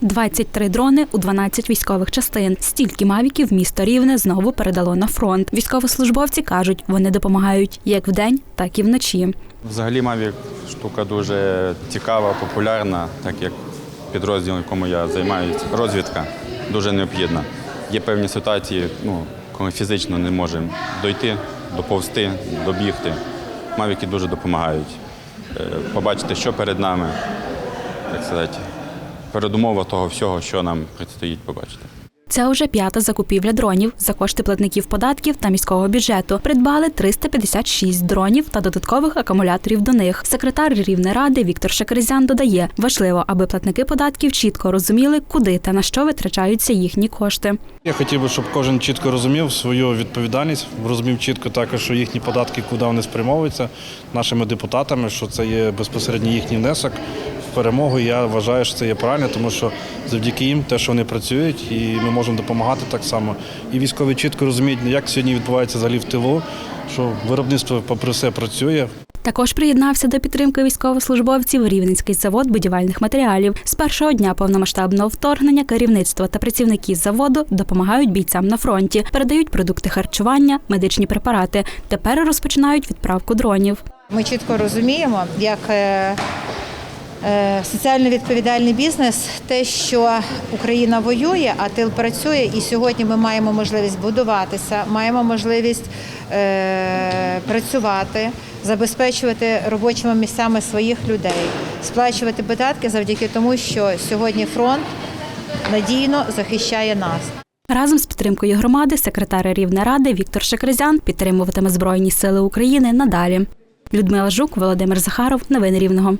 23 дрони у 12 військових частин. Стільки мавіків місто Рівне знову передало на фронт. Військовослужбовці кажуть, вони допомагають як вдень, так і вночі. Взагалі Mavic штука дуже цікава, популярна, так як підрозділ, якому я займаюся, розвідка дуже необхідна. Є певні ситуації, ну, коли фізично не можемо дойти, доповзти, добігти. Мавіки дуже допомагають е, побачити, що перед нами, так сказати, передумова того всього, що нам предстоїть побачити. Це уже п'ята закупівля дронів за кошти платників податків та міського бюджету. Придбали 356 дронів та додаткових акумуляторів до них. Секретар Рівнеради Віктор Шакризян додає, важливо, аби платники податків чітко розуміли, куди та на що витрачаються їхні кошти. Я хотів би, щоб кожен чітко розумів свою відповідальність, розумів чітко також, що їхні податки, куди вони спрямовуються нашими депутатами, що це є безпосередньо їхній внесок перемогу. І Я вважаю, що це є правильно, тому що завдяки їм те, що вони працюють, і ми можемо допомагати так само. І військові чітко розуміють, як сьогодні відбувається взагалі в тилу, що виробництво попри все працює. Також приєднався до підтримки військовослужбовців Рівненський завод будівельних матеріалів. З першого дня повномасштабного вторгнення керівництво та працівники заводу допомагають бійцям на фронті, передають продукти харчування, медичні препарати. Тепер розпочинають відправку дронів. Ми чітко розуміємо, як е, соціально відповідальний бізнес, те, що Україна воює, а тил працює, і сьогодні ми маємо можливість будуватися, маємо можливість е, працювати, забезпечувати робочими місцями своїх людей, сплачувати податки завдяки тому, що сьогодні фронт надійно захищає нас. Разом з підтримкою громади секретар Рівнеради Віктор Шекрезян підтримуватиме Збройні Сили України надалі. Людмила Жук, Володимир Захаров. Новини Рівного.